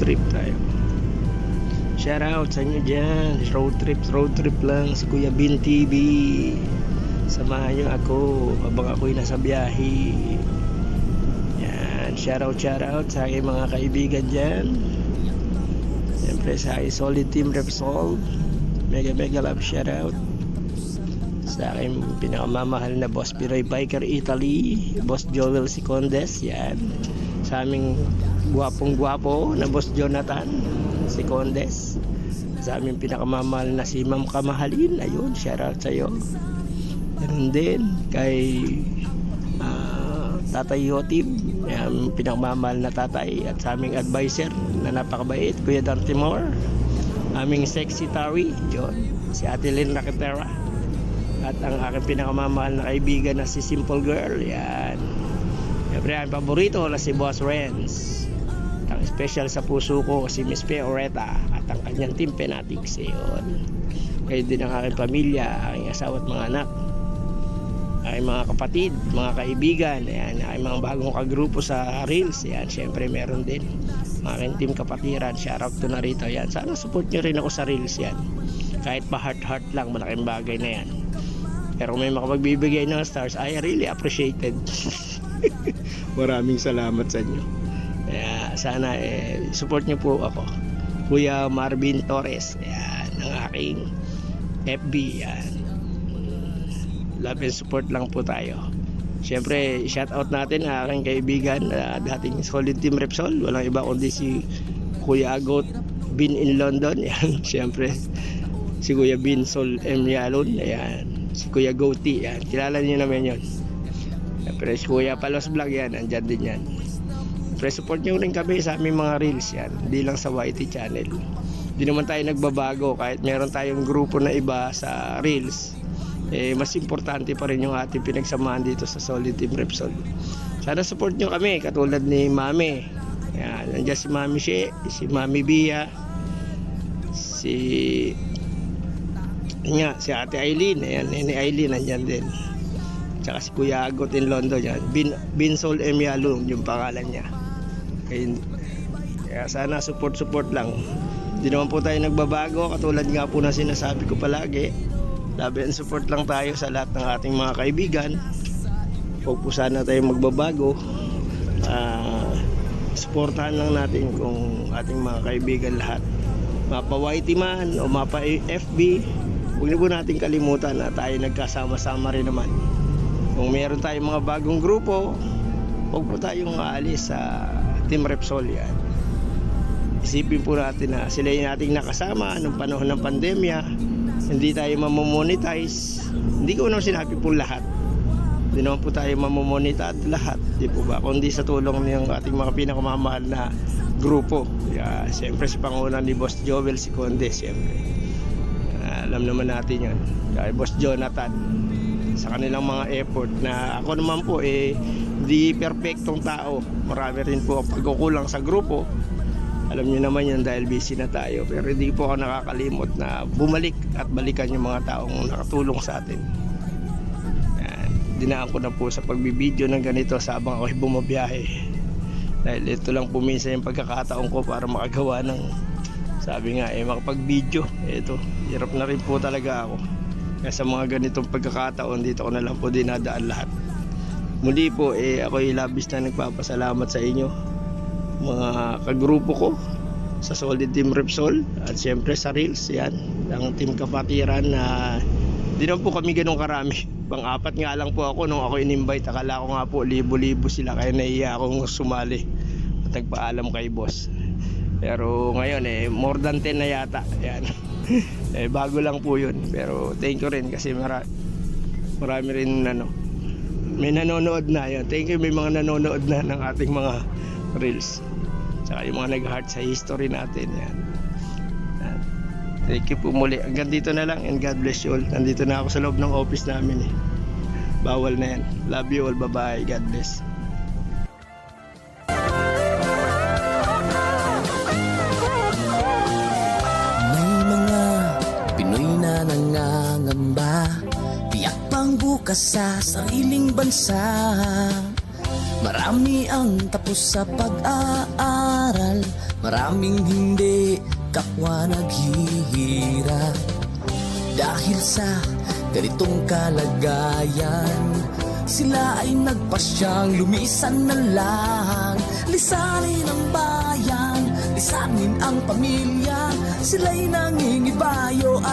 trip tayo. Shout out sa inyo dyan. Road trip, road trip lang si Kuya Bin TV. Samahan nyo ako habang ako'y nasa biyahe. Yan. Shout out, shout out sa aking mga kaibigan dyan. Siyempre sa aking solid team Repsol. Mega mega love shout out. Sa aking pinakamamahal na boss Piroy Biker Italy. Boss Joel Sicondes. Yan. Sa aming gwapong gwapo na boss Jonathan Sicondes. Sa aming pinakamamahal na si Ma'am Kamahalin. Ayun, shout out sa iyo. Ganun din kay ah, Tatay Yotib, yung pinakamamahal na tatay at sa aming advisor na napakabait, Kuya Dan Timor. Aming sexy Tari, yun, si Ate Lynn Rakitera. At ang aking pinakamamahal na kaibigan na si Simple Girl, yan. Siyempre, ang paborito na si Boss Renz. At ang special sa puso ko, si Miss Pe at ang kanyang team Penatics, yun. Kayo din ang aking pamilya, aking asawa at mga anak. Aking mga kapatid, mga kaibigan, ayan, aking mga bagong kagrupo sa Reels, ayan, syempre meron din. Aking team kapatiran, shoutout to na rito, ayan, sana support nyo rin ako sa Reels, yan, kahit pa heart heart lang, malaking bagay na yan, pero may makapagbibigay ng stars, I really appreciated, maraming salamat sa inyo, kaya sana eh, support nyo po ako, Kuya Marvin Torres, ayan, ang aking FB, yan, love and support lang po tayo. Siyempre, shout out natin ang aking kaibigan na dating solid team Repsol. Walang iba kundi si Kuya Agot Bin in London. Yan, siyempre. Si Kuya Bin Sol M. Yalon. Ayan. Si Kuya Goti. Yan. Kilala niyo naman yun. Siyempre, si Kuya Palos Vlog. Yan. Andyan din yan. Siyempre, support nyo rin kami sa aming mga reels. Yan. Hindi lang sa YT channel. Hindi naman tayo nagbabago. Kahit meron tayong grupo na iba sa reels eh, mas importante pa rin yung ating pinagsamahan dito sa Solid Team Repsol. Sana support nyo kami, katulad ni Mami. Yan, nandiyan si Mami She, si Mami Bia, si nga, si Ate Eileen, ayan, Nene Eileen, nandyan din. Tsaka si Kuya Agot in London, yan. Bin, Binsol M. Yung pangalan niya. Kaya, kaya sana support-support lang. Hindi naman po tayo nagbabago, katulad nga po na sinasabi ko palagi love and support lang tayo sa lahat ng ating mga kaibigan huwag po sana tayo magbabago Ah, supportahan lang natin kung ating mga kaibigan lahat mapa YT man o mapa FB huwag niyo po natin kalimutan na tayo nagkasama-sama rin naman kung meron tayong mga bagong grupo huwag po tayong aalis sa Team Repsol yan. Isipin po natin na sila yung ating nakasama nung panahon ng pandemya. Hindi tayo mamomonetize hindi ko naman sinabi po lahat. Hindi naman po tayo mamomonetize lahat di po ba? Kundi sa tulong ng ating mga pinakamamahal na grupo. Yeah, siyempre si Panguna ni Boss Joel si Conde siyempre. Ah, alam naman natin yun. Kay Boss Jonathan sa kanilang mga effort na ako naman po eh hindi perfectong tao. Marami rin po ang pagkukulang sa grupo. Alam niyo naman yan dahil busy na tayo. Pero hindi po ako nakakalimot na bumalik at balikan yung mga taong nakatulong sa atin. Yan. dinaan ko na po sa pagbibideo ng ganito sa abang ako'y bumabiyahe. Dahil ito lang pumisa yung pagkakataon ko para makagawa ng sabi nga eh makapag-video. Ito hirap na rin po talaga ako kaya sa mga ganitong pagkakataon dito ko na lang po dinadaan lahat. Muli po eh ako'y labis na nagpapasalamat sa inyo mga kagrupo ko sa Solid Team Repsol at siyempre sa Reels yan ang team kapatiran na di naman po kami ganun karami. Pang apat nga lang po ako nung ako in-invite. Akala ko nga po libo-libo sila kaya naiya akong sumali. At nagpaalam kay boss. Pero ngayon eh more than 10 na yata yan eh bago lang po yun pero thank you rin kasi mara marami rin ano may nanonood na yun thank you may mga nanonood na ng ating mga reels Tsaka yung mga nag-heart sa history natin. Yan. Yan. Thank you po muli. Hanggang dito na lang and God bless you all. Nandito na ako sa loob ng office namin eh. Bawal na yan. Love you all. Bye-bye. God bless. Pang bukas sa sariling bansa. Marami ang tapos sa pag-aaral Maraming hindi kapwa naghihirap Dahil sa ganitong kalagayan Sila ay nagpasyang lumisan na lang. Lisanin ang bayan, lisanin ang pamilya Sila'y nangingibayo at